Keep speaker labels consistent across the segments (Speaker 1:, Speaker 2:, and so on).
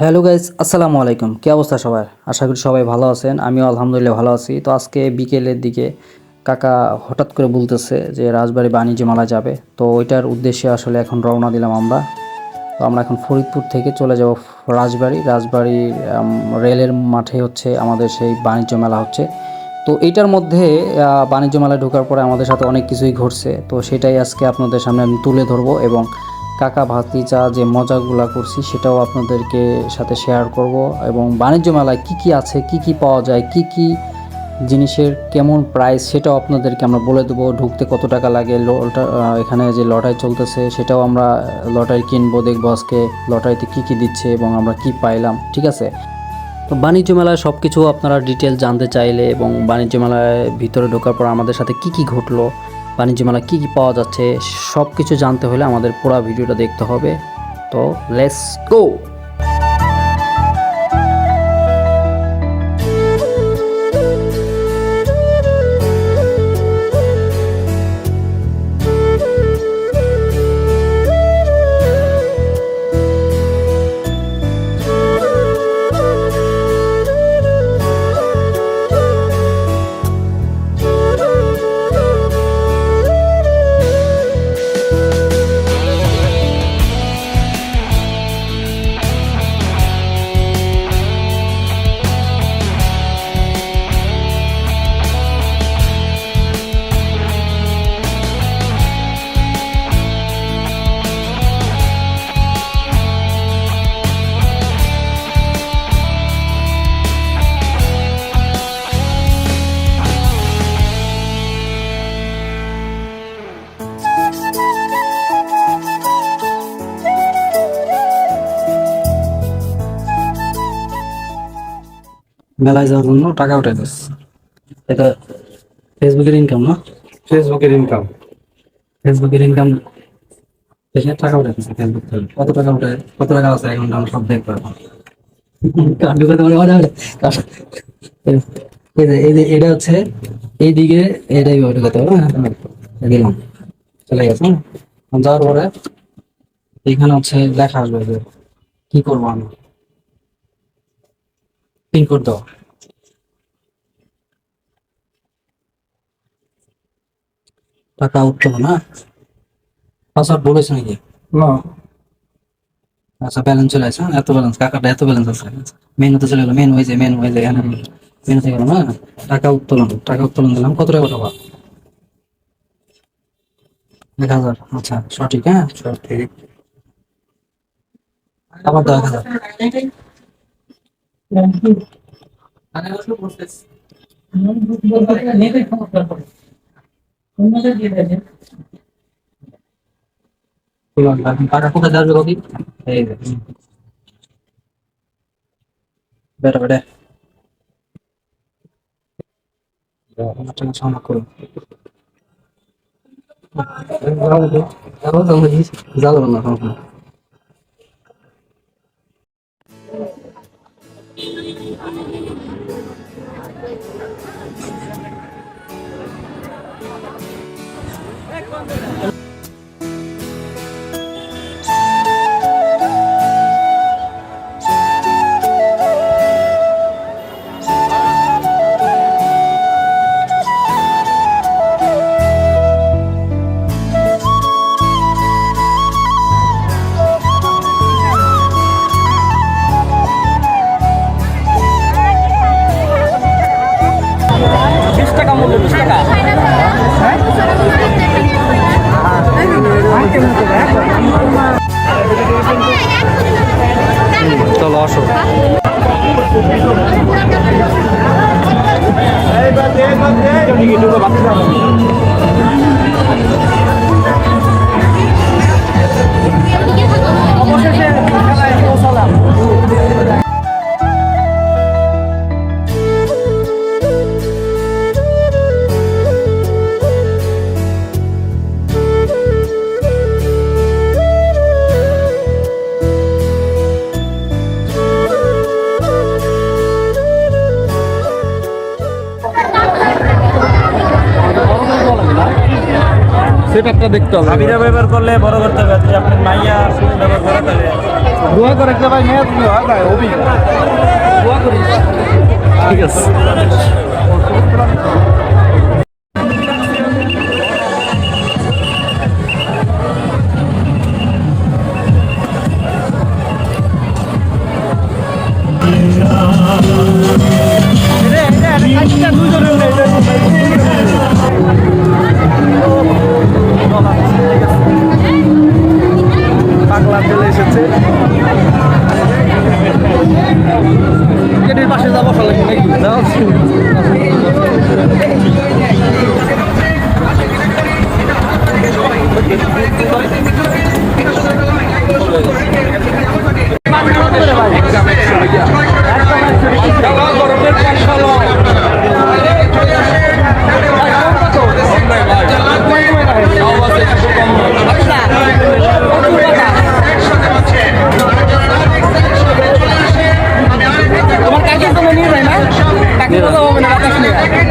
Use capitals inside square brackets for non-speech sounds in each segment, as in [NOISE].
Speaker 1: Hello guys আসসালামু আলাইকুম। কী অবস্থা সবার? আশা করি সবাই ভালো আছেন। আমিও আলহামদুলিল্লাহ ভালো আছি। তো আজকে বিকেলের দিকে কাকা হঠাৎ করে বলতেছে যে রাজবাড়ি বাণিজ্য মেলা যাবে। তো ওইটার উদ্দেশ্যে আসলে এখন রওনা দিলাম আমরা। তো আমরা এখন ফরিদপুর থেকে চলে যাব রাজবাড়ি। রাজবাড়ির আম, রেলের মাঠে হচ্ছে আমাদের সেই বাণিজ্য মেলা হচ্ছে। তো এইটার মধ্যে বাণিজ্য মেলায় ঢোকার পরে আমাদের সাথে অনেক কিছুই ঘটছে। তো সেটাই আজকে আপনাদের সামনে আমি তুলে ধরবো এবং কাকা ভাতিজা যে মজাগুলা করছি সেটাও আপনাদেরকে সাথে শেয়ার করব এবং বাণিজ্য মেলায় কি কি আছে, কি কি পাওয়া যায়, কি কি জিনিসের কেমন প্রাইস সেটাও আপনাদেরকে আমরা বলে দেবো, ঢুকতে কত টাকা লাগে এখানে যে লটারি চলতেছে সেটাও আমরা লটারি কিনবো, দেখব আজকে লটারিতে কি কি দিচ্ছে এবং আমরা কি পাইলাম, ঠিক আছে? তো বাণিজ্য মেলায় সব কিছু আপনারা ডিটেল জানতে চাইলে এবং বাণিজ্য মেলায় ভিতরে ঢোকার পর আমাদের সাথে কি কি ঘটলো বাণিজ্য মেলা কী কী পাওয়া যাচ্ছে সব কিছু জানতে হলে আমাদের পুরো ভিডিওটা দেখতে হবে। তো লেটস গো মেলায় যাওয়ার জন্য টাকা উঠে দিচ্ছে। এটা ফেসবুকের ইনকাম না?
Speaker 2: ফেসবুকের ইনকাম
Speaker 1: ফেসবুকের ইনকাম দেখে টাকা উঠে দিচ্ছে ফেসবুক থেকে। কত টাকা উঠে কত টাকা আছে? এখন আমরা সব দেখব এখন। কার ঢুকাতে পারে মজা হবে কার- এই যে এটা হচ্ছে এইদিকে এটাই ঢুকাতে হবে হ্যাঁ? দিলাম। চলে গেছে হ্যাঁ? যাওয়ার পরে এখানে হচ্ছে লেখা আসবে যে কি করব আমি পিনকোড দাও। টাকা উঠতো না পাসওয়ার্ড বলেছে নাকি?
Speaker 2: না।
Speaker 1: আচ্ছা ব্যালেন্স চলে আসে? এত ব্যালেন্স কাকাটা এত ব্যালেন্স আছে। মেনুতে চলে গেলো মেনু হয়েছে মেনু হয়েছে এখানে মেনুতে গেল না? টাকা উত্তোলন টাকা উত্তোলন দিলাম। কত টাকা টাকা এক হাজার আচ্ছা সঠিক হ্যাঁ?
Speaker 2: সঠিক।
Speaker 1: আবার এক হাজার। টাকা কোথায় যাবে কবি এই বেটা বেটা যাব না সমস্যা নেই। চলো আসো
Speaker 2: সেটআপটা দেখতে হবে
Speaker 3: ভিডিও ব্যবহার করলে বড় করতে হবে যদি আপনার মাইয়া ব্যবহার করে তাহলে দোয়া করে একটা ভাই মেয়ে তুমি হয় ভাই অভি। দোয়া করি।
Speaker 1: ঠিক আছে।
Speaker 3: পাগলা [LAUGHS]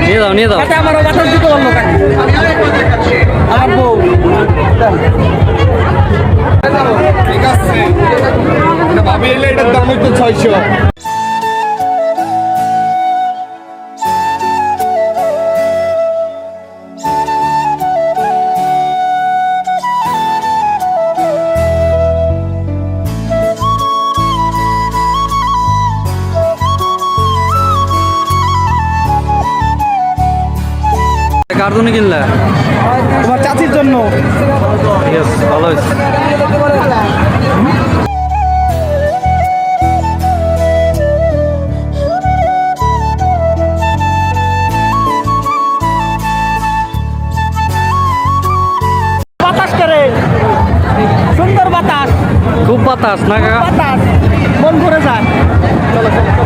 Speaker 3: নিয়ে
Speaker 1: দাও নিয়ে দাও
Speaker 3: তাতে বাতাস দিতে পারল আমার বউ।
Speaker 4: ঠিক আছে। এলে এটার দাম হইতো ছয়শো
Speaker 1: কার জন্য কিনলে
Speaker 3: তোমার চাচির জন্য।
Speaker 1: ঠিক ভালো হয়েছে।
Speaker 3: বাতাস
Speaker 1: না কাকা?
Speaker 3: বাতাস। মন ভরে যায়। একশো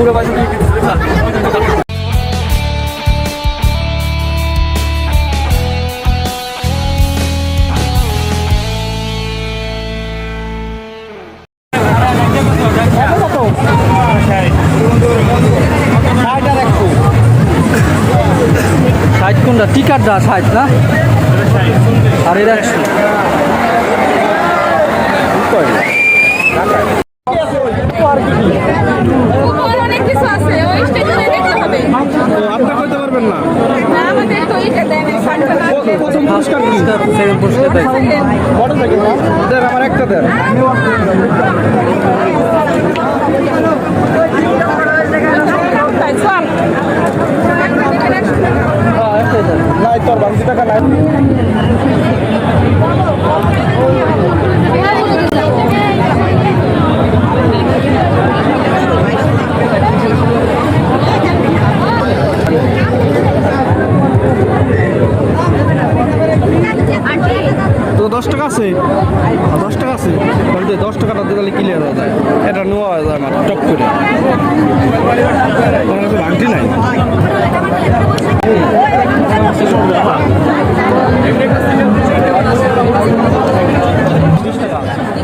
Speaker 3: পুরো বাসা
Speaker 1: সাইজ কোনটা? টিকার দা সাইজ না? আর এটা
Speaker 5: ওর অনেক কিছু আছে ওই স্টেশনে দেখতে হবে।
Speaker 4: আপনি কইতে পারবেন না।
Speaker 5: না আমাদের তো এটা দেয় না ফান্ডটা না দিলে।
Speaker 4: প্রথম পুরস্কার কি?
Speaker 1: সেকেন্ড পুরস্কার দেয়।
Speaker 4: বড় থেকে দেন আমার একটা দেন। নাই তোর টাকা নাই। তো দশ টাকা আছে? দশ টাকা আছে। দে, দশ টাকাটা দিয়ে তাহলে ক্লিয়ার হয়ে যায়। এটা নেওয়া হয়ে যায় আমার টপ করে। তোমার কাছে ভাঙটি নাই?
Speaker 5: তাহলে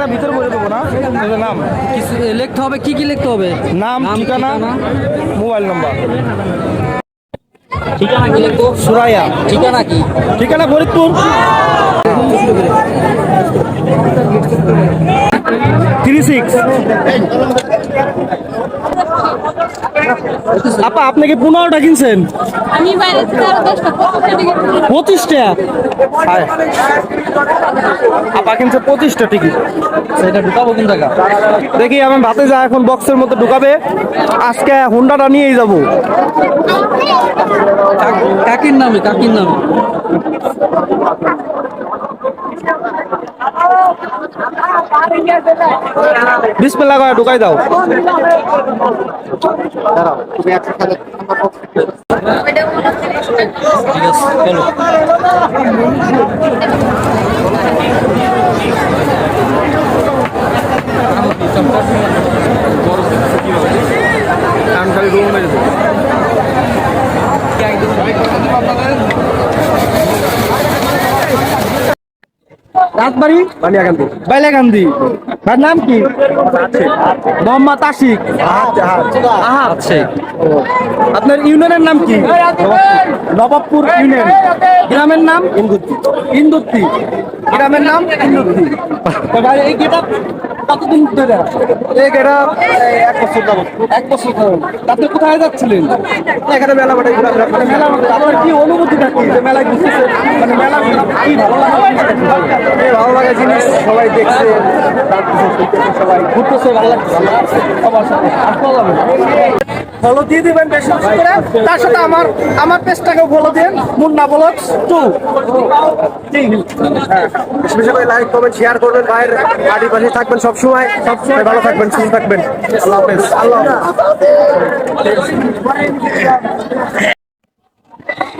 Speaker 3: আপনাদের নাম?
Speaker 1: কিছু লিখতে হবে কি কি লিখতে হবে?
Speaker 3: নাম ঠিকানা মোবাইল নাম্বার।
Speaker 1: ঠিকানা কি লিখব?
Speaker 3: সুরাইয়া।
Speaker 1: ঠিকানা কি?
Speaker 3: ঠিকানা ফরিদপুর। থ্রি সিক্স আপা আপনি কি পনেরোটা কিনছেন?
Speaker 6: আমি বাইরে থেকে আরও দশটা পঁচিশটা।
Speaker 3: আপা কিনছে পঁচিশটা টিকিট।
Speaker 1: সেটা ঢুকাবো কোন জায়গা?
Speaker 3: দেখি আমি ভাতে যা এখন বক্সের মধ্যে ঢুকাবে। আজকে হুন্ডাটা নিয়েই যাব।
Speaker 1: কাকির নামে কাকির নামে।
Speaker 3: ডিসপ্লে লাগায় ঢুকাই দাও
Speaker 1: ঠিক আছে চলো
Speaker 3: আমি খালি রুম মেরে দেবো রাতবাড়ি বালিয়াকান্দি বালিয়াকান্দি তার নাম কি? মোহাম্মদ আশিক।
Speaker 1: আছে
Speaker 3: আপনার ইউনিয়নের নাম কি? নবাবপুর ইউনিয়ন। গ্রামের নাম? ইন্দুত্তি। ইন্দুত্তি। গ্রামের নাম ইন্দুত্তি। এই গেটা কতদিন ধরে এটা এক বছর এক বছর আপনি কোথায় যাচ্ছিলেন? এখানে মেলা মাঠে মেলা মাঠে। আপনার কি অনুভূতিটা কি? যে মেলায় ঘুরতেছে মানে মেলা কি ভালো লাগে? ভালো লাগা জিনিস সবাই দেখছে সবাই ঘুরতেছে ভালো লাগছে সবার সাথে। আসলে ফলো দিয়ে দিবেন বেশি বেশি করে। তার সাথে আমার আমার পেজটাকেও ফলো দিন মুন্না বলো টু। বেশি বেশি করে লাইক কমেন্ট শেয়ার করবেন ভাইয়ের আড়ি পাশে থাকবেন সবসময়। সবসময় ভালো থাকবেন সুস্থ থাকবেন। আল্লাহ হাফেজ। আল্লাহ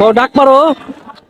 Speaker 1: ও ডাক পারো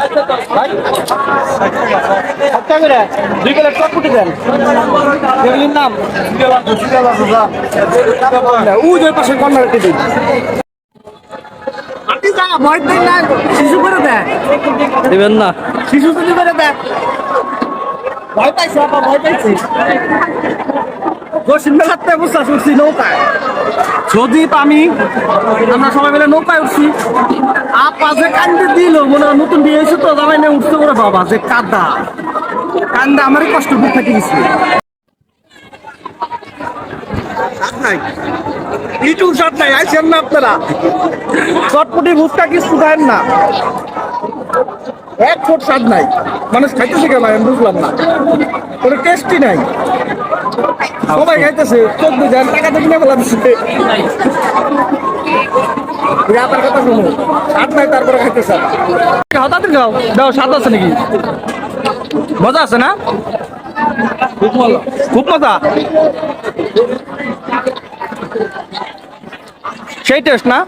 Speaker 3: আসুন দুই প্লেট চটপটি দেন। এগুলির নাম। উজ ওই পাশে কর্নারটি দিন। শিশু করে দেয়
Speaker 1: দিবেন না।
Speaker 3: শিশু করে দেখ ভয় পাইছে ভয় পাইছে। দক্ষিণ মেলাতে বসা উঠছি নৌকায়। যদি আমি, আমরা সবাই মিলে নৌকায় উঠছি। আপা যে কান্দে দিল, মনে হয় নতুন বিয়ে হয়েছে তো, জামাই নিয়ে উঠতে করে বাবা, যে কাদা। কান্দা, আমারই কষ্ট বুক থেকে নাই। ইটু শট নাই, আইছেন না আপনারা? চটপটি ভুট্টা কিছু দেন না? এক ফুট স্বাদ নাই। মানুষ খাইতেছে কেন, আমি বুঝলাম না। কোনো টেস্টি নাই। সবাই খাইতেছে চোখ দিয়ে যান টাকা দেখলে বলা দিচ্ছে আপনার কথা শুনো স্বাদ নাই তারপরে খাইতেছে হঠাৎ খাও। দাও স্বাদ আছে নাকি? মজা আছে না? খুব মজা। খুব মজা? সেই টেস্ট না?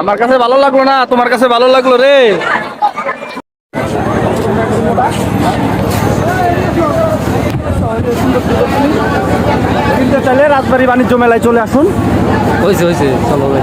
Speaker 3: আমার কাছে ভালো লাগল না তোমার কাছে ভালো লাগল রে কিনতে চাইলে রাজবাড়ি বাণিজ্য মেলায় চলে আসুন।
Speaker 1: হয়েছে হয়েছে চলো ভাই।